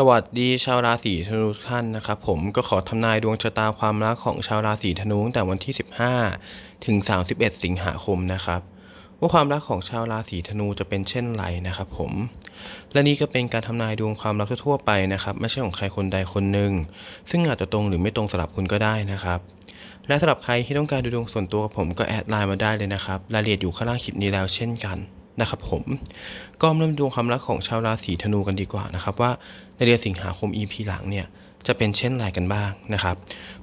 สวัสดีชาวราศีธนูทุกท่านนะครับผมก็ขอทำนายดวงชะตาความรักของชาวราศีธนูตั้งแต่วันที่ 15 ถึง 31 สิงหาคมนะครับว่าความรักของชาวราศีธนูจะเป็นเช่นไรนะครับผม และนี่ก็เป็นการทำนายดวงความรักทั่วไปนะครับ ไม่ใช่ของใครคนใดคนหนึ่ง ซึ่งอาจจะตรงหรือไม่ตรงสำหรับคุณก็ได้นะครับ และสำหรับใครที่ต้องการดูดวงส่วนตัวกับผมก็แอดไลน์มาได้เลยนะครับรายละเอียดอยู่ข้างล่างคลิปนี้แล้วเช่นกัน นะครับผมก็มาเริ่มดวงความรักของชาวราศีธนูกันดีกว่านะครับว่าในเดือนสิงหาคม EP หลังเนี่ยจะเป็นเช่นไรกันบ้างนะครับ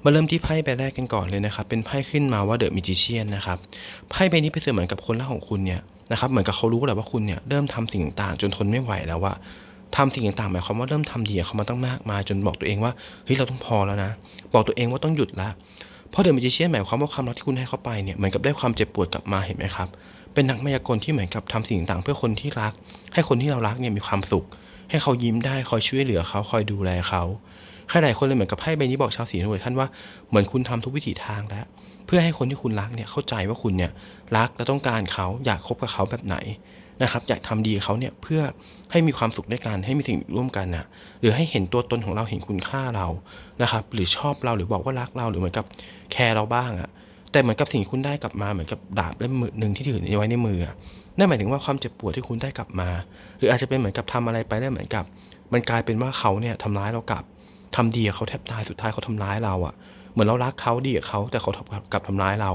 มาเริ่มที่ไพ่ใบแรกกันก่อนเลยนะครับ เป็นไพ่ขึ้นมาว่าเดอะมิจิเชียนนะครับ ไพ่ใบนี้เป็นเสมือนกับคนรักของคุณเนี่ยนะครับ เหมือนกับเขารู้แหละว่าคุณเนี่ยเริ่มทำสิ่งต่างๆจนทนไม่ไหวแล้วว่าทำสิ่งต่างๆหมายความว่าเริ่มทำดีเขามาตั้งมากมายจนบอกตัวเองว่าเฮ้ยเราต้องพอแล้วนะ บอกตัวเองว่าต้องหยุดละเพราะเดอะมิจิเชียนหมายความว่าความรักที่คุณให้เขาไปเนี่ยเหมือนกับได้ความเจ็บปวดกลับมาเห็นไหมครับ เป็นนักมายากลที่เหมือนกับทำสิ่งต่างๆเพื่อคนที่รัก ให้คนที่เรารักเนี่ยมีความสุข ให้เขายิ้มได้คอยช่วยเหลือเขาคอยดูแลเขาใครหลายคนเลยเหมือนกับไพ่ใบนี้บอกชาวสีนวลท่านว่าเหมือนคุณทำทุกวิถีทางแล้ว เพื่อให้คนที่คุณรักเนี่ยเข้าใจว่าคุณเนี่ยรักและต้องการเขาอยากคบกับเขาแบบไหนนะครับอยากทำดีเขาเนี่ยเพื่อให้มีความสุขด้วยกันให้มีสิ่งร่วมกันนะหรือให้เห็นตัวตนของเราเห็นคุณค่าเรานะครับ หรือชอบเราหรือบอกว่ารักเราหรือเหมือนกับแคร์เราบ้างอะ แต่เหมือนกับสิ่งที่คุณได้กลับมาเหมือนกับดาบเล่มมือหนึ่งที่ถือไว้ในมือนั่นหมายถึงว่าความเจ็บปวดที่คุณได้กลับมา หรืออาจจะเป็นเหมือนกับทำอะไรไปได้เหมือนกับ มันกลายเป็นว่าเขาเนี่ยทำร้ายเรากลับทำดีเขาแทบตายสุดท้ายเขาทำร้ายเราอะ่ะ เหมือนเรารักเขาดีกับเขาแต่เขากลับทำร้ายเรา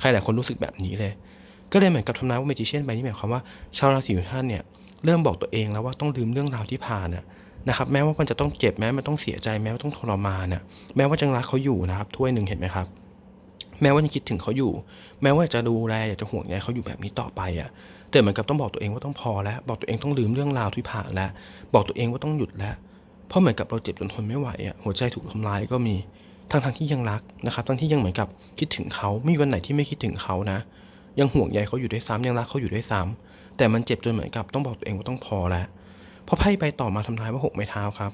ใครหลายคนรู้สึกแบบนี้เลย ก็เลยเหมือนกับทำนายว่าเมจิเชียนไปนี่หมายความว่าชาวราศีของท่านเนี่ยเริ่มบอกตัวเองแล้วว่าต้องลืมเรื่องราวที่ผ่านน่ะนะครับแม้ว่ามันจะต้องเจ็บแม้มันต้องเสียใจแม้ว่าต้องทรมานน่ะแม้ว่าจะรักเขาอยู่นะครับถ้วยหนึ่งเห็นไหมครับ แม้ว่าจะคิดถึงเขาอยู่ แม้ว่าจะดูแลอยากจะห่วงใยเขาอยู่แบบนี้ต่อไปอะแต่เหมือนกับต้องบอกตัวเองว่าต้องพอแล้ว บอกตัวเองต้องลืมเรื่องราวที่ผ่านแล้ว บอกตัวเองว่าต้องหยุดแล้ว เพราะเหมือนกับเราเจ็บจนทนไม่ไหวอะหัวใจถูกทำลายก็มีทั้งทงๆที่ยังรักนะครับทั้งที่ยังเหมือนกับคิดถึงเขาไม่มีวันไหนที่ไม่คิดถึงเขานะ ยังห่วงใยเขาอยู่ด้วยซ้ำยังรักเขาอยู่ด้วยซ้ำแต่มันเจ็บจนเหมือนกับต้องบอกตัวเองว่าต้องพอแล้วเพราะไพ่ไปต่อมาทำนายว่าหกไม้เท้าครับ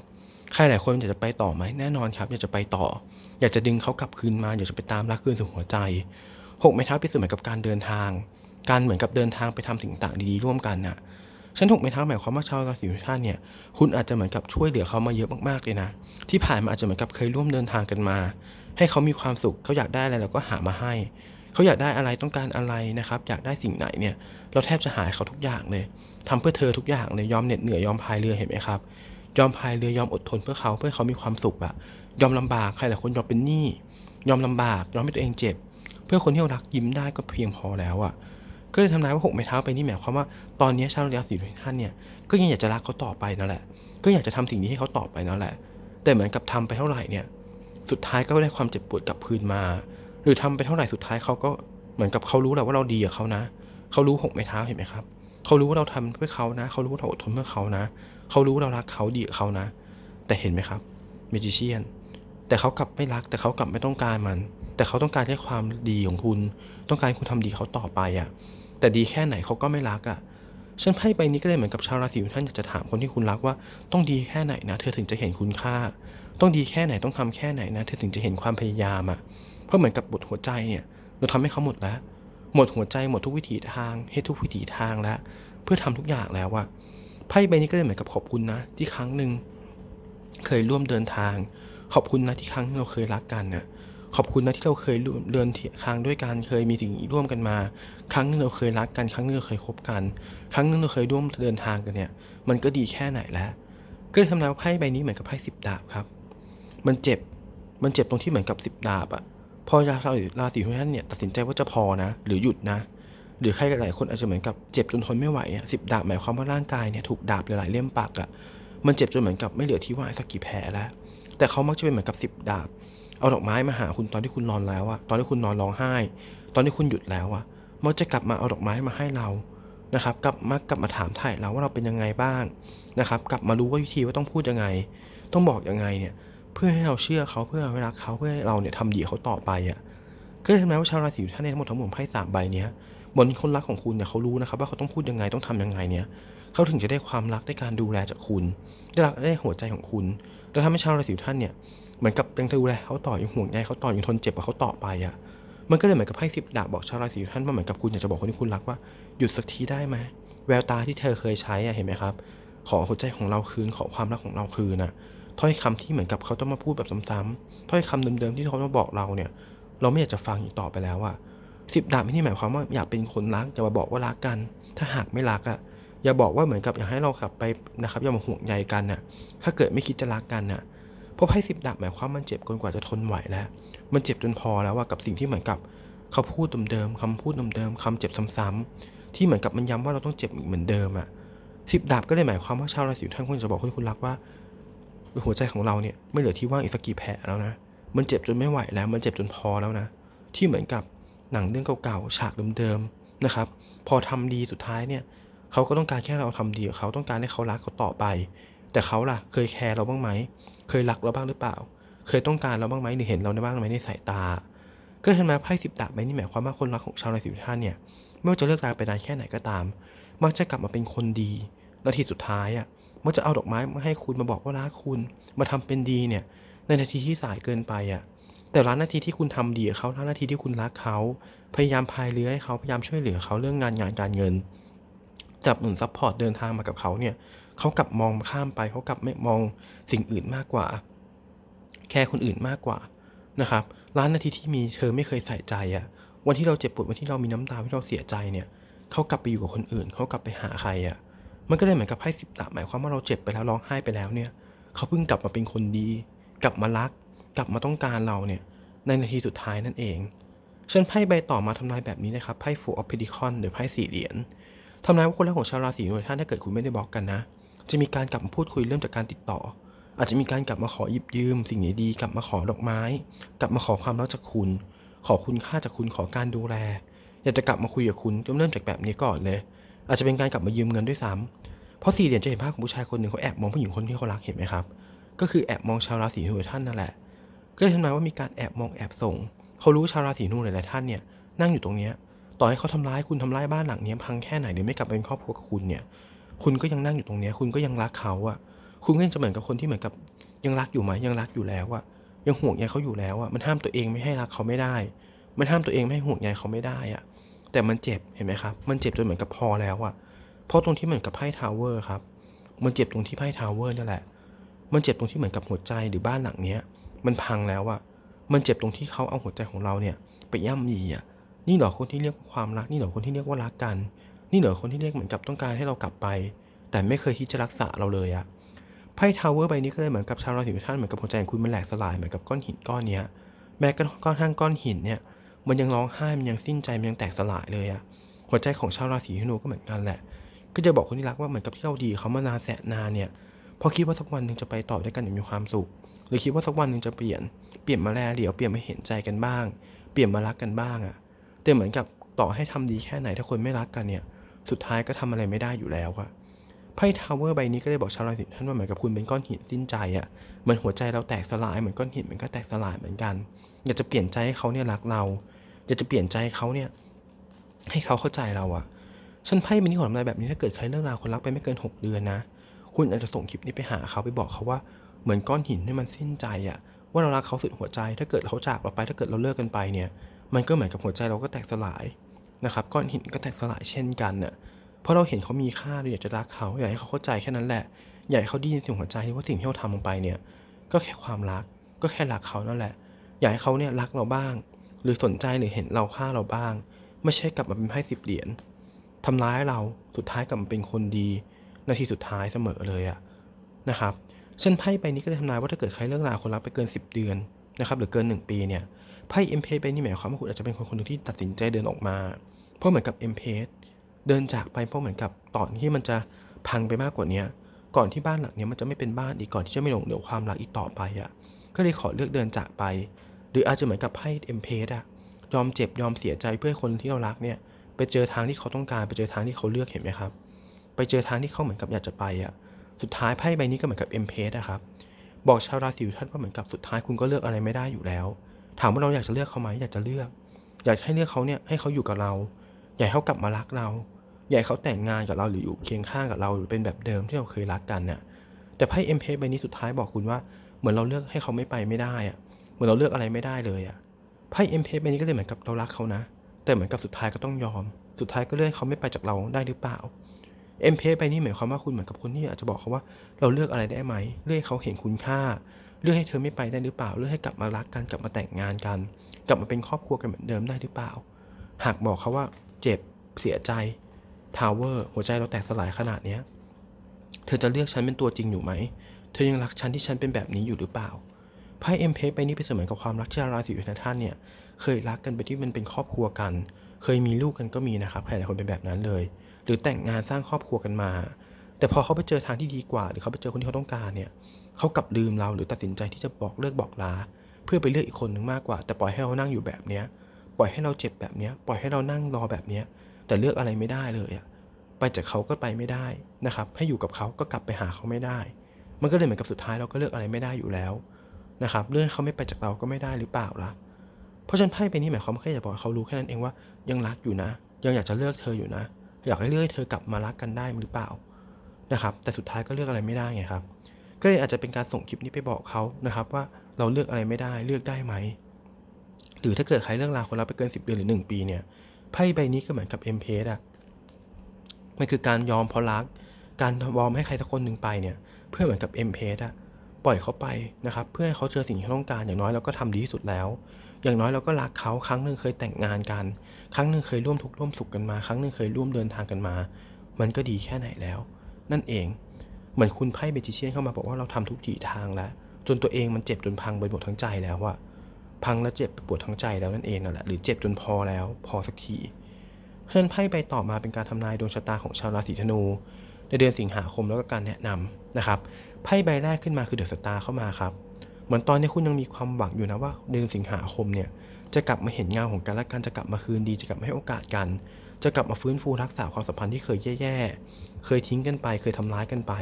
ใครหลายคนอยากจะไปต่อไหมแน่นอนครับ อยากจะไปต่อ อยากจะดึงเขากลับคืนมา อยากจะไปตามรักคืนสู่หัวใจหกไม้เท้าเป็นเหมือนกับการเดินทาง การเหมือนกับเดินทางไปทำสิ่งต่างดีๆร่วมกันน่ะฉันถกไม่เท้าหมายความว่าชาวราศีทุกท่านเนี่ย คุณอาจจะเหมือนกับช่วยเหลือเขามาเยอะมากๆเลยนะ ที่ผ่านมาอาจจะเหมือนกับเคยร่วมเดินทางกันมา ให้เขามีความสุข เขาอยากได้อะไรเราก็หามาให้ เขาอยากได้อะไรต้องการอะไรนะครับ อยากได้สิ่งไหนเนี่ย เราแทบจะหาให้เขาทุกอย่างเลยทำเพื่อเธอทุกอย่างเลย ยอมเหน็ดเหนื่อยยอมพายเรือเห็นไหมครับ ยอมพายเรือยอมอดทนเพื่อเขาเพื่อเขามีความสุขอะยอมลำบากใครหลายคนยอมเป็นหนี้ยอมลำบากยอมให้ตัวเองเจ็บ เพื่อคนที่เรารักยิ้มได้ก็เพียงพอแล้วอะก็เลยทำนายว่าหกไม้เท้าไปนี่หมายความว่าตอนนี้ชาวราศีทุกท่านเนี่ยก็ยังอยากจะรักเขาต่อไปนั่นแหละ ก็อยากจะทำสิ่งนี้ให้เขาต่อไปนั่นแหละ แต่เหมือนกับทำไปเท่าไหร่เนี่ย สุดท้ายก็ได้ความเจ็บปวดกลับคืนมา หรือทำไปเท่าไหร่สุดท้ายเขาก็เหมือนกับเขารู้แหละว่าเราดีกับเขานะ เขารู้หกไม้เท้าเห็นไหมครับ เขารู้ว่าเราทำเพื่อเขานะ เขารู้ว่าเราอดทนเพื่อเขานะ เขารู้เรารักเขาดีกับเขานะ แต่เห็นไหมครับเมจิเชียนแต่เขากลับไม่รัก แต่เขากลับไม่ต้องการมัน แต่เขาต้องการแค่ความดีของคุณ ต้องการให้คุณทำดีเขาต่อไปอะ แต่ดีแค่ไหนเขาก็ไม่รักอะ่ะฉันไพ่ใบนี้ก็เลยเหมือนกับชาวราศีของท่านอยากจะถามคนที่คุณรักว่า ต้องดีแค่ไหนนะ เธอถึงจะเห็นคุณค่า ต้องดีแค่ไหนต้องทำแค่ไหนนะ เธอถึงจะเห็นความพยายามอะ่ะเพราะเหมือนกับบทหัวใจเนี่ย เราทำให้เขาหมดแล้ว หมดหัวใจหมดทุกวิถีทางให้ทุกวิถีทางแล้ว เพื่อทำทุกอย่างแล้วอะ ไพ่ใบนี้ก็เลยเหมือนกับขอบคุณนะ ที่ครั้งหนึ่งเคยร่วมเดินทาง ขอบคุณนะที่ครั้งที่เราเคยรักกันน่ะขอบคุณนะที่เราเคยเดินทางด้วยกันเคยมีสิ่งร่วมกันมา ครั้งนึงเราเคยรักกัน ครั้งนึงเราเคยคบกัน ครั้งนึงเราเคยร่วมเดินทางกันเนี่ย มันก็ดีแค่ไหนแล้ว ก็เลยทำนายว่าไพ่ใบนี้เหมือนกับไพ่สิบดาบครับ มันเจ็บ มันเจ็บตรงที่เหมือนกับสิบดาบอะพอราศีราศีทุกท่านเนี่ยตัดสินใจว่าจะพอนะ หรือหยุดนะ หรือใครหลายคนอาจจะเหมือนกับเจ็บจนทนไม่ไหวอะสิบดาบหมายความว่าร่างกายเนี่ยถูกดาบหลายๆเล่มปักอะมันเจ็บจนเหมือนกับไม่เหลือที่ว่ายสักกี่แผลแล้ว แต่เขามักจะเป็นเหมือนกับสิบดาบ เอาดอกไม้มาหาคุณตอนที่คุณนอนแล้วอะตอนที่คุณนอนร้องไห้ ตอนที่คุณหยุดแล้วอะมันจะกลับมาเอาดอกไม้มาให้เรานะครับกลับมากลับมาถามถ่ายเราว่าเราเป็นยังไงบ้างนะครับกลับมารู้ว่าวิธีว่าต้องพูดยังไง ต้องบอกยังไงเนี่ยเพื่อให้เราเชื่อเขาเพื่อให้รักเขาเพื่อให้เราเนี่ยทำดีเขาต่อไปอะก็เลยทำให้ว่าชาวราศีท่านในทั้งหมดทั้งมวลไพ่สามใบเนี้ย บนคนรักของคุณเนี่ยเขารู้นะครับว่าเขาต้องพูดยังไงต้องทำยังไงเนี่ยเขาถึงจะได้ความรักได้การดูแลจากคุณ ได้รักได้หัวใจของคุณแล้วทำให้ชาวราศีท่านเนี่ยเหมือนกับยังดูแลเขาต่อยังห่วงใยเขาต่อยังทนเจ็บกับเขาต่อไปอะมันก็เลยเหมือนกับไพ่สิบดาบบอกชาวราศีท่านว่าเหมือนกับคุณอยากจะบอกคนที่คุณรักว่าหยุดสักทีได้ไหมแววตาที่เธอเคยใช้อะเห็นไหมครับ ขอหัวใจของเราคืนขอความรักของเราคืนน่ะถ้อยคำที่เหมือนกับเขาต้องมาพูดแบบซ้ำๆถ้อยคำเดิมๆที่เขามาบอกเราเนี่ย เราไม่อยากจะฟังอีกต่อไปแล้วอะ สิบดาบไม่ได้หมายความว่าอยากเป็นคนรักอย่ามาบอกว่ารักกัน ถ้าหากไม่รักอะอย่าบอกว่าเหมือนกับอยากให้เรากลับไปนะครับอย่ามาห่วงใยกันน่ะ ถ้าเกิดไม่คิดจะรักกันน่ะเพราะไพ่สิบดาบหมายความมันเจ็บเกินกว่าจะทนไหวแล้ว มันเจ็บจนพอแล้วว่ากับสิ่งที่เหมือนกับเขาพูดเดิมๆคำพูดเดิมๆคำเจ็บซ้ำๆที่เหมือนกับมันย้ำว่าเราต้องเจ็บอีกเหมือนเดิมอะสิบดาบก็เลยหมายความว่าชาวราศีท่านควรจะบอกคนที่คุณรักว่า หัวใจของเราเนี่ยไม่เหลือที่ว่างอีกสักกี่แผลแล้วนะ มันเจ็บจนไม่ไหวแล้ว มันเจ็บจนพอแล้วนะ ที่เหมือนกับ หนังเรื่องเก่าๆฉากเดิมๆนะครับ พอทำดีสุดท้ายเนี่ยเขาก็ต้องการแค่เราทำดีกับเขาต้องการให้เขารักเขาต่อไป แต่เขาล่ะเคยแคร์เราบ้างไหมเคยรักเราบ้างหรือเปล่า เคยต้องการเราบ้างไหมหรือเห็นเราในบ้างไหมในสายตา ก็เห็นไหมไพ่สิบดาบใบนี้หมายความว่าคนรักของชาวราศีท่านเนี่ยไม่ว่าจะเลิกราไปนานแค่ไหนก็ตาม มักจะกลับมาเป็นคนดีนาทีสุดท้ายอะมันจะเอาดอกไม้มาให้คุณมาบอกว่ารักคุณ มาทำเป็นดีเนี่ย ในนาทีที่สายเกินไปอะ แต่ละนาทีที่คุณทำดีกับเขาละนาทีที่คุณรักเขาพยายามพายเรือให้เขาพยายามช่วยเหลือเขาเรื่องงานงานการเงิน จับหนุนซัพพอร์ตเดินทางมากับเขาเนี่ยเขากลับมองข้ามไปเขากลับไม่มองสิ่งอื่นมากกว่า แค่คนอื่นมากกว่านะครับล้านนาทีที่มีเธอไม่เคยใส่ใจอะวันที่เราเจ็บปวดวันที่เรามีน้ำตาที่เราเสียใจเนี่ยเขากลับไปอยู่กับคนอื่นเขากลับไปหาใครอะมันก็เลยเหมือนกับไพ่สิบดาหมายความว่าเราเจ็บไปแล้วร้องไห้ไปแล้วเนี่ยเขาเพิ่งกลับมาเป็นคนดี กลับมารัก ลับมาต้องการเราเนี่ยในนาทีสุดท้ายนั่นเอง เช่นไพ่ใบต่อมาทำนายแบบนี้นะครับไพ่ Four of Pentacles หรือไพ่สี่เหรียญทำนายว่าคนรักของชาวราศีหน่วยท่านถ้าเกิดคุณไม่ได้บอกกันนะ จะมีการกลับมาพูดคุยเริ่มจากการติดต่อ อาจจะมีการกลับมาขอหยิบยืม สิ่งดีๆกลับมาขอดอกไม้ กลับมาขอความรักจากคุณ ขอคุณค่าจากคุณขอการดูแล อยากจะกลับมาคุยกับคุณเริ่มจากแบบนี้ก่อนเลย อาจจะเป็นการกลับมายืมเงินด้วยซ้ำเพราะสี่เหรียญจะเห็นภาพของผู้ชายคนหนึ่งเขาแอบมองผู้หญิงคนที่เขารักเห็นไหมครับก็คือแอบมองชาวราศีธนูท่านนั่นแหละ ก็เลยทำนายว่ามีการแอบมองแอบส่ง เขารู้ชาวราศีนูหลายๆท่านเนี่ยนั่งอยู่ตรงเนี้ยต่อให้เขาทำร้ายคุณทำร้ายบ้านหลังนี้พังแค่ไหนหรือไม่กลับเป็นครอบครัวกับคุณเนี่ย คุณก็ยังนั่งอยู่ตรงเนี้ยคุณก็ยังรักเขาอะคุณก็ยังจะเหมือนกับคนที่เหมือนกับยังรักอยู่ไหมยังรักอยู่แล้วอะยังห่วงใยเขาอยู่แล้วอะมันห้ามตัวเองไม่ให้รักเขาไม่ได้ มันห้ามตัวเองไม่ให้ห่วงใยเขาไม่ได้อะแต่มันเจ็บเห็นไหมครับ มันเจ็บจนเหมือนกับพอแล้วอะเพราะตรงที่เหมือนกับไพ่ทาวเวอร์ครับ มันเจ็บตรงที่ไพ่ทาวเวอร์นี่แหละ มันเจ็บตรงที่เหมือนกับหัวใจหรือบ้านหลังเนี้ย มันพังแล้วอะมันเจ็บตรงที่เขาเอาหัวใจของเราเนี่ย ไปย่ำยีอะนี่เหรอคนที่เรียกว่าความรัก นี่เหรอคนที่เรียกว่ารักกัน นี่เหรอคนที่เรียกเหมือนกับต้องการให้เรากลับไป แต่ไม่เคยที่จะรักษาเราเลยอะไพ่ทาวเวอร์ใบนี้ก็เลยเหมือนกับชาวราศีท่านเหมือนกับหัวใจของคุณมันแหลกสลายเหมือนกับก้อนหินก้อนเนี้ยแม้กระทั่งก้อนหินเนี่ย มันยังร้องไห้มันยังสิ้นใจมันยังแตกสลายเลยอะหัวใจของชาวราศีธนูก็เหมือนกันแหละ ก็จะบอกคนที่รักว่าเหมือนกับที่เราดีเขามานานแสนนานเนี่ยพอคิดว่าสักวันหนึ่งจะไปต่อด้วยกันอย่างมีความสุข หรือคิดว่าสักวันหนึ่งจะเปลี่ยน เปลี่ยนมาแลเดี๋ยวเปลี่ยนมาเห็นใจกันบ้าง เปลี่ยนมารักกันบ้างอะแต่เหมือนกับต่อให้ทำดีแค่ไหนถ้าคนไม่รักกันเนี่ย สุดท้ายก็ทำอะไรไม่ได้อยู่แล้วอะไพ่ทาวเวอร์ใบนี้ก็เลยบอกชาวราศีท่านว่าเหมือนกับคุณเป็นก้อนหินสิ้นใจอะเหมือนหัวใจเราแตกสลายเหมือนก้อนหินมันก็แตกสลายเหมือนกัน อยากจะเปลี่ยนใจให้เขาเนี่ยรักเรา อยากจะเปลี่ยนใจเขาเนี่ย ให้เขาเข้าใจเราอะฉันไพ่ใบนี้ของอะไรแบบนี้ถ้าเกิดใครเลิกราคนรักไปไม่เกิน 6 เดือนนะ คุณอาจจะส่งคลิปนี้ไปหาเขาไปบอกเขาว่า เหมือนก้อนหินที่มันสิ้นใจอะว่าเรารักเขาสุดหัวใจ ถ้าเกิดเขาจากเราไป ถ้าเกิดเราเลิกกันไปเนี่ย มันก็เหมือนกับหัวใจเราก็แตกสลายนะครับ ก้อนหินก็แตกสลายเช่นกันเน่ะเพราะเราเห็นเขามีค่าเราอยากจะรักเขาอยากให้เขาเข้าใจแค่นั้นแหละ อยากให้เขาได้ยินเสียงหัวใจว่าสิ่งที่เราทำลงไปเนี่ย ก็แค่ความรัก ก็แค่รักเขานั่นแหละ อยากให้เขาเนี่ยรักเราบ้าง หรือสนใจหรือเห็นเราค่าเราบ้าง ไม่ใช่กลับมาเป็นไพ่สิบเหรียญทำร้ายเรา สุดท้ายกลับมาเป็นคนดี นาทีสุดท้ายเสมอเลยอะนะครับ เช่นไพ่ใบนี้ก็เลยทำนายว่าถ้าเกิดใครเลิกราคนรักไปเกิน 10 เดือนนะครับหรือเกิน 1 ปีเนี่ยไพ่เอ็มเพใบนี้หมายความว่าคุณอาจจะเป็นคนคนหนึ่งที่ตัดสินใจเดินออกมา เพราะเหมือนกับเอ็มเพเดินจากไปเพราะเหมือนกับตอนที่มันจะพังไปมากกว่านี้ก่อนที่บ้านหลังนี้มันจะไม่เป็นบ้านอีกก่อนที่จะไม่หลงเหลือความรักอีกต่อไปอะ่ะก็เลยขอเลือกเดินจากไป หรืออาจจะเหมือนกับไพ่เอ็มเพอะยอมเจ็บยอมเสียใจเพื่อคนที่เรารักเนี่ยไปเจอทางที่เขาต้องการไปเจอทางที่เขาเลือกเห็นไหมครับ ไปเจอทางที่เขาเหมือนกับอยากจะไปอะ สุดท้ายไพ่ใบนี้ก็เหมือนกับเอ็มเพสนะครับ บอกชาวราศีท่านว่าเหมือนกับสุดท้ายคุณก็เลือกอะไรไม่ได้อยู่แล้ว ถามว่าเราอยากจะเลือกเขาไหมอยากจะเลือก อยากให้เลือกเขาเนี่ยให้เขาอยู่กับเรา อยากให้เขากลับมารักเรา อยากให้เขาแต่งงานกับเราหรืออยู่เคียงข้างกับเราหรือเป็นแบบเดิมที่เราเคยรักกันเนี่ยแต่ไพ่เอ็มเพสใบนี้สุดท้ายบอกคุณว่าเหมือนเราเลือกให้เขาไม่ไปไม่ได้อะเหมือนเราเลือกอะไรไม่ได้เลยอะไพ่เอ็มเพสใบนี้ก็เลยเหมือนกับเรารักเขานะ แต่เหมือนกับสุดท้ายก็ต้องยอม สุดท้ายก็เลือกเขาไม่ไปจากเราได้หรือเปล่า เอ็มเพไปนี่หมายความว่าคุณเหมือนกับคนที่อาจจะบอกเขาว่าเราเลือกอะไรได้ไหมเลือกให้เขาเห็นคุณค่า เลือกให้เธอไม่ไปได้หรือเปล่า เลือกให้กลับมารักกันกลับมาแต่งงานกัน กลับมาเป็นครอบครัวกันเหมือนเดิมได้หรือเปล่า หากบอกเขาว่าเจ็บเสียใจทาวเวอร์หัวใจเราแตกสลายขนาดเนี้ยเธอจะเลือกฉันเป็นตัวจริงอยู่ไหม เธอยังรักฉันที่ฉันเป็นแบบนี้อยู่หรือเปล่าไพ่เอ็มเพไปนี่เป็นเสมือนกับความรักที่ราศีอยู่ในท่านเนี่ยเคยรักกันไปที่มันเป็นครอบครัวกัน เคยมีลูกกันก็มีนะครับใครหลายคนเป็นแบบนั้นเลย รือแต่งงานสร้างครอบครัวกันมา แต่พอเขาไปเจอทางที่ดีกว่า หรือเขาไปเจอคนที่เขาต้องการเนี่ยเขากลับลืมเราหรือตัดสินใจที่จะบอกเลิกบอกลา เพื่อไปเลือกอีกคนหนึ่งมากกว่า แต่ปล่อยให้เรานั่งอยู่แบบเนี้ยปล่อยให้เราเจ็บแบบเนี้ยปล่อยให้เรานั่งรอแบบเนี้ยแต่เลือกอะไรไม่ได้เลยอะไปจากเขาก็ไปไม่ได้นะครับ ให้อยู่กับเขาก็กลับไปหาเขาไม่ได้ มันก็เลยเหมือนกับสุดท้ายเราก็เลือกอะไรไม่ได้อยู่แล้วนะครับเรื่องเขาไม่ไปจากเราก็ไม่ได้หรือเปล่าล่ะเพราะฉะนั้นไพ่ใบนี้หมายความว่าแค่อยากบอกเขารู้แค่นั้นเองว่ายังรักอยู่นะ ยังอยากจะเลือกเธออยู่นะ อยากให้เลือกให้เธอกลับมารักกันได้หรือเปล่านะครับ แต่สุดท้ายก็เลือกอะไรไม่ได้ไงครับ ก็เลยอาจจะเป็นการส่งคลิปนี้ไปบอกเขานะครับ ว่าเราเลือกอะไรไม่ได้เลือกได้ไหม หรือถ้าเกิดใครเรื่องราวคนเราไปเกิน 10 เดือนหรือ 1 ปีเนี่ยไพ่ใบนี้ก็เหมือนกับเอ็มเพสอะมันคือการยอมเพราะรัก การยอมให้ใครสักคนหนึ่งไปเนี่ย เพื่อเหมือนกับเอ็มเพสอะปล่อยเขาไปนะครับ เพื่อให้เขาเจอสิ่งที่เขาต้องการอย่างน้อยเราก็ทำดีที่สุดแล้ว อย่างน้อยเราก็รักเขาครั้งหนึ่งเคยแต่งงานกัน ครั้งหนึ่งเคยร่วมทุกข์ร่วมสุขกันมา ครั้งหนึ่งเคยร่วมเดินทางกันมา มันก็ดีแค่ไหนแล้ว นั่นเอง เหมือนคุณไพ่เบจิเชียนเข้ามาบอกว่าเราทำทุกทีทางแล้ว จนตัวเองมันเจ็บจนพังไปหมดทั้งใจแล้วอะพังแล้วเจ็บปวดทั้งใจแล้วนั่นเองนั่นแหละหรือเจ็บจนพอแล้วพอสักทีเพื่อนไพ่ใบต่อมาเป็นการทำนายดวงชะตาของชาวราศีธนู ในเดือนสิงหาคมแล้วก็การแนะนำนะครับไพ่ใบแรกขึ้นมาคือเดอะสตาร์เข้ามาครับ เหมือนตอนนี้คุณยังมีความหวังอยู่นะว่าเดือนสิงหาคมเนี่ย จะกลับมาเห็นเงาของกันและกันจะกลับมาคืนดี จะกลับมาให้โอกาสกัน จะกลับมาฟื้นฟูรักษาความสัมพันธ์ที่เคยแย่ๆ เคยทิ้งกันไป เคยทำร้ายกันไป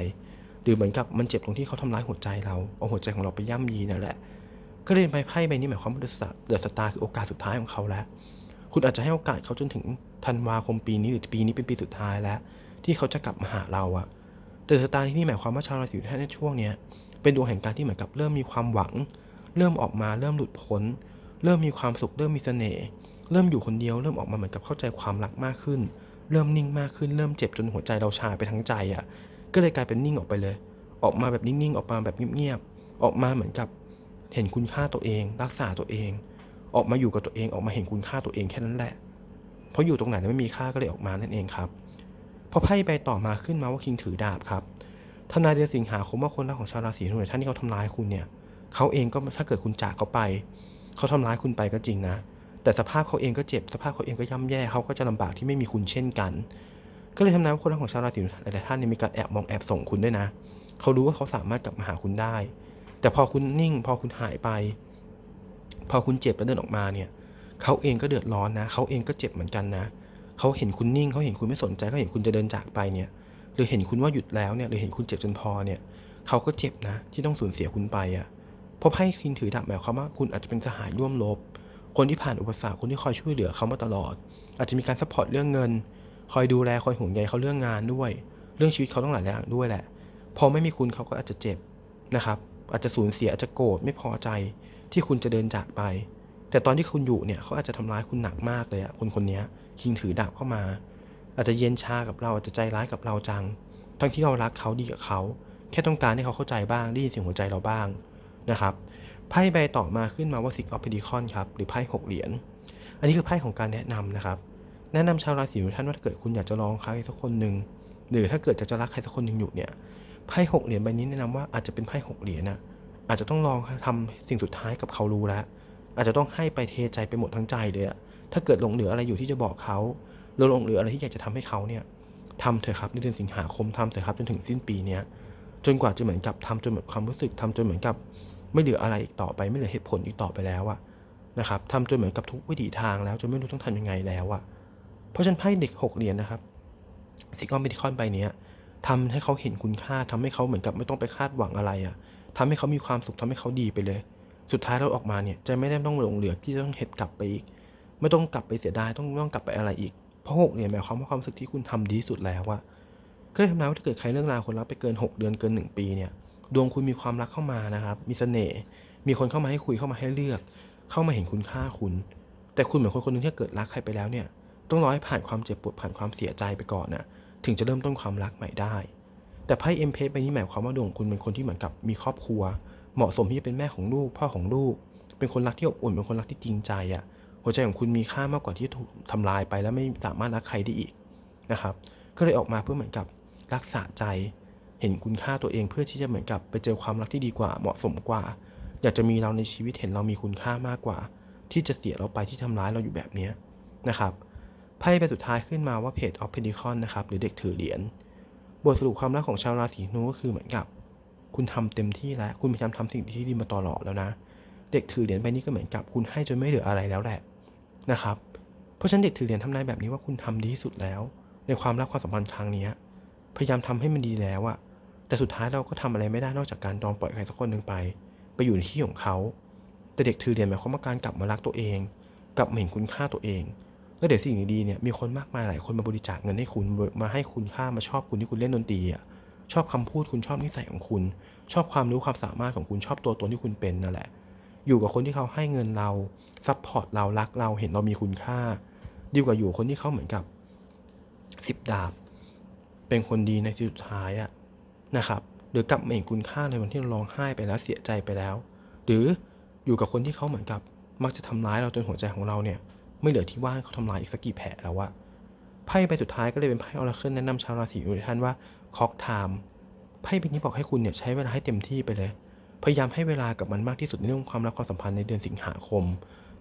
หรือเหมือนกับมันเจ็บตรงที่เขาทำร้ายหัวใจเรา เอาหัวใจของเราไปย่ำยีนั่นแหละ ก็เลยไปไพ่ใบนี้หมายความว่าเดอะสตาร์คือโอกาสสุดท้ายของเขาแล้ว คุณอาจจะให้โอกาสเขาจนถึงธันวาคมปีนี้หรือปีนี้เป็นปีสุดท้ายแล้ว ที่เขาจะกลับมาหาเราอะเดอะสตาร์ที่นี่หมายความว่าชาวราศีท่านในช่วงเนี้ยเป็นดวงแห่งการที่เหมือนกับเริ่มมีความหวัง เริ่มออกมาเริ่มหลุดพ้น เริ่มมีความสุขเริ่มมีเสน่ห์เริ่มอยู่คนเดียวเริ่มออกมาเหมือนกับเข้าใจความรักมากขึ้น เริ่มนิ่งมากขึ้นเริ่มเจ็บจนหัวใจเราชาไปทั้งใจอะ่ะ ก็เลยกลายเป็นนิ่งออกไปเลย ออกมาแบบนิ่งๆออกมาแบบเงียบๆออกมาเหมือนกับเห็นคุณค่าตัวเอง รักษาตัวเอง ออกมาอยู่กับตัวเองออกมาเห็นคุณค่าตัวเองแค่นั้นแหละ เพราะอยู่ตรงไหนไม่มีค่าก็เลยออกมานั่นเองครับพอไพ่ใบต่อมาขึ้นมาว่าคิงถือดาบครับทนายเดือนสิงหาคมว่าคนรักของชาวราศีธนูท่านที่เขาทำร้ายคุณเนี่ยเขาเองก็ถ้าเกิดคุณจากเขาไป เขาทำร้ายคุณไปก็จริงนะ แต่สภาพเขาเองก็เจ็บ สภาพเขาเองก็ย่ำแย่เขาก็จะลำบากที่ไม่มีคุณเช่นกัน ก็เลยทำนายว่าคนรักของชาวราศีหลายท่านเนี่ยมีการแอบมองแอบส่งคุณด้วยนะ เขารู้ว่าเขาสามารถกลับมาหาคุณได้ แต่พอคุณนิ่ง พอคุณหายไป พอคุณเจ็บแล้วเดินออกมาเนี่ย เขาเองก็เดือดร้อนนะ เขาเองก็เจ็บเหมือนกันนะ เขาเห็นคุณนิ่ง เขาเห็นคุณไม่สนใจ เขาเห็นคุณจะเดินจากไปเนี่ย หรือเห็นคุณว่าหยุดแล้วเนี่ย หรือเห็นคุณเจ็บจนพอเนี่ย เขาก็เจ็บนะ ที่ต้องสูญเสียคุณไปอะ่ะ เพราะไพ่คิงถือดาบหมายความว่าคุณอาจจะเป็นสหายร่วมรบ คนที่ผ่านอุปสรรคคนที่คอยช่วยเหลือเขามาตลอด อาจจะมีการซัพพอร์ตเรื่องเงิน คอยดูแลคอยห่วงใยเขาเรื่องงานด้วย เรื่องชีวิตเขาต้องหลายอย่างด้วยแหละ พอไม่มีคุณเขาก็อาจจะเจ็บนะครับ อาจจะสูญเสียอาจจะโกรธไม่พอใจที่คุณจะเดินจากไป แต่ตอนที่คุณอยู่เนี่ยเขาอาจจะทำร้ายคุณหนักมากเลยอะคนคนนี้คิงถือดาบเข้ามา อาจจะเย็นชากับเราอาจจะใจร้ายกับเราจัง ทั้งที่เรารักเขาดีกับเขา แค่ต้องการให้เขาเข้าใจบ้างได้ยินเสียงหัวใจเราบ้าง นะครับไพ่ใบต่อมาขึ้นมาว่าสิกออฟเพดิคอนครับหรือไพ่หกเหรียญอันนี้คือไพ่ของการแนะนำนะครับ แนะนำชาวราศีทุกท่านว่าถ้าเกิดคุณอยากจะลองใครสักคนหนึ่งหรือถ้าเกิดจะจะรักใครสักคนหนึ่งอยู่เนี่ยไพ่หกเหรียญใบนี้แนะนำว่าอาจจะเป็นไพ่หกเหรียญนะอาจจะต้องลองทำสิ่งสุดท้ายกับเขารู้แล้ว อาจจะต้องให้ไปเทใจไปหมดทั้งใจเลยอะถ้าเกิดหลงเหลืออะไรอยู่ที่จะบอกเขาหรือหลงเหลืออะไรที่อยากจะทำให้เขาเนี่ยทำเถอะครับในเดือนสิงหาคมทำเถอะครับจนถึงสิ้นปีเนี้ยจนกว่าจะเหมือนกับทำจนหมดความรู้สึกทำจนเหมือนกับ ไม่เหลืออะไรอีกต่อไป ไม่เหลือเหตุผลอีกต่อไปแล้วอะนะครับทำจนเหมือนกับทุกวิถีทางแล้วจนไม่รู้ต้องทำยังไงแล้วอะเพราะฉะนั้นไพ่เด็กหกเหรียญนะครับซิกอมเมดิคอนใบเนี้ยทำให้เขาเห็นคุณค่าทำให้เขาเหมือนกับไม่ต้องไปคาดหวังอะไรอะทำให้เขามีความสุขทำให้เขาดีไปเลย สุดท้ายเราออกมาเนี่ยจะไม่ได้ต้องหลงเหลือที่ต้องเหตุกลับไปอีก ไม่ต้องกลับไปเสียดายต้องต้องกลับไปอะไรอีก เพราะหกเนี่ยหมายความว่าความรู้สึกที่คุณทำดีสุดแล้วอะก็เลยทำนายว่าถ้าเกิดใครเรื่องราวคนรักไปเกิน 6 เดือนเกิน 1 ปีเนี่ย ดวงคุณมีความรักเข้ามานะครับ มีเสน่ห์ มีคนเข้ามาให้คุยเข้ามาให้เลือก เข้ามาเห็นคุณค่าคุณ แต่คุณเหมือนคนคนหนึงที่เกิดรักใครไปแล้วเนี่ย ต้องรอให้ผ่านความเจ็บปวดผ่านความเสียใจไปก่อนนะถึงจะเริ่มต้นความรักใหม่ได้ แต่ไพ่เอ็มเพใบนี้หมายความว่าดวงคุณเป็นคนที่เหมือนกับมีครอบครัว เหมาะสมที่จะเป็นแม่ของลูก พ่อของลูก เป็นคนรักที่อบอุ่น เป็นคนรักที่จริงใจอะ หัวใจของคุณมีค่ามากกว่าที่ถูกทำลายไปแล้วไม่สามารถรักใครได้อีกนะครับ ก็เลยออกมาเพื่อเหมือนกับรักษาใจ เห็นคุณค่าตัวเองเพื่อที่จะเหมือนกับไปเจอความรักที่ดีกว่าเหมาะสมกว่า อยากจะมีเราในชีวิตเห็นเรามีคุณค่ามากกว่า ที่จะเสียเราไปที่ทำร้ายเราอยู่แบบนี้นะครับไพ่ใบสุดท้ายขึ้นมาว่าเพจออฟเพดิคอนนะครับหรือเด็กถือเหรียญบทสรุปความรักของชาวราศีธนูก็คือเหมือนกับ คุณทำเต็มที่แล้ว คุณพยายามทำสิ่งที่ดีมาตลอดแล้วนะ เด็กถือเหรียญใบนี้ก็เหมือนกับ คุณให้จนไม่เหลืออะไรแล้วแหละนะครับเพราะฉะนั้นเด็กถือเหรียญทำนายแบบนี้ว่าคุณทำดีที่สุดแล้ว ในความรักความสัมพันธ์ครั้งนี้พยายามทำให้มันดีแล้วอะ แต่สุดท้ายเราก็ทำอะไรไม่ได้นอกจากการยอมปล่อยใครสักคนหนึ่งไป ไปอยู่ในที่ของเขา แต่เด็กถือเรียญหมายความว่าการกลับมารักตัวเอง กลับมาเห็นคุณค่าตัวเอง แล้วเดี๋ยวสิ่งดีๆเนี่ยมีคนมากมายหลายคนมาบริจาคเงินให้คุณมาให้คุณค่ามาชอบคุณที่คุณเล่นดนตรีอะชอบคำพูดคุณชอบนิสัยของคุณ ชอบความรู้ความสามารถของคุณชอบตัวตนที่คุณเป็นนั่นแหละ อยู่กับคนที่เขาให้เงินเราซัพพอร์ตเรารักเราเห็นเรามีคุณค่า ดีกว่าอยู่คนที่เขาเหมือนกับสิบดาบ เป็นคนดีในที่สุดท้ายอะ นะครับ หรือกลับมาเห็นคุณค่าในวันที่เราร้องไห้ไปแล้วเสียใจไปแล้ว หรืออยู่กับคนที่เขาเหมือนกับมักจะทำร้ายเราจนหัวใจของเราเนี่ยไม่เหลือที่ว่างเขาทำลายอีกสักกี่แผลแล้วอะไพ่ใบสุดท้ายก็เลยเป็นไพ่ออราเคิลแนะนำชาวราศีทุกท่านว่าคอกไทม์ไพ่ใบนี้บอกให้คุณเนี่ยใช้เวลาให้เต็มที่ไปเลย พยายามให้เวลากับมันมากที่สุดในเรื่องความรักความสัมพันธ์ในเดือนสิงหาคม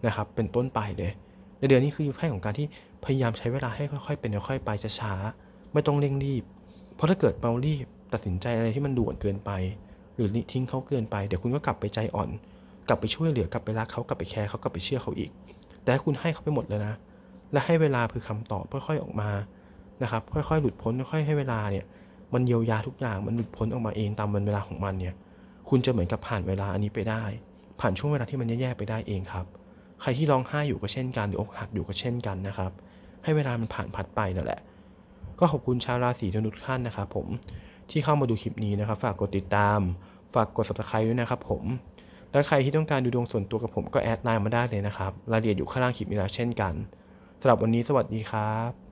นะครับ เป็นต้นไปเลย ในเดือนนี้คือไพ่ของการที่พยายามใช้เวลาให้ค่อยๆ เป็นค่อยๆไปช้าๆไม่ต้องเร่งรีบ เพราะถ้าเกิดเมารีบ ตัดสินใจอะไรที่มันด่วนเกินไป หรือทิ้งเขาเกินไป เดี๋ยวคุณก็กลับไปใจอ่อน กลับไปช่วยเหลือกลับไปรักเขากลับไปแคร์เขากลับไปเชื่อเขาอีก แต่คุณให้เขาไปหมดเลยนะ และให้เวลาคือคำตอบค่อยๆออกมานะครับ ค่อยๆ หลุดพ้นค่อยๆให้เวลาเนี่ย มันเยียวยาทุกอย่างมันหลุดพ้นออกมาเองตามวันเวลาของมันเนี่ย คุณจะเหมือนกับผ่านเวลาอันนี้ไปได้ ผ่านช่วงเวลาที่มันแย่ๆไปได้เองครับ ใครที่ร้องไห้อยู่ก็เช่นกันหรืออกหักอยู่ก็เช่นกันนะครับ ให้เวลามันผ่านพัดไปนั่นแหละก็ขอบคุณชาวราศีธนูทุกท่านนะครับผม ที่เข้ามาดูคลิปนี้นะครับ ฝากกดติดตาม ฝากกด subscribe ด้วยนะครับผมและใครที่ต้องการดูดวงส่วนตัวกับผมก็แอดไลน์มาได้เลยนะครับรายละเอียดอยู่ข้างล่างคลิปนี้แล้วเช่นกันสำหรับวันนี้สวัสดีครับ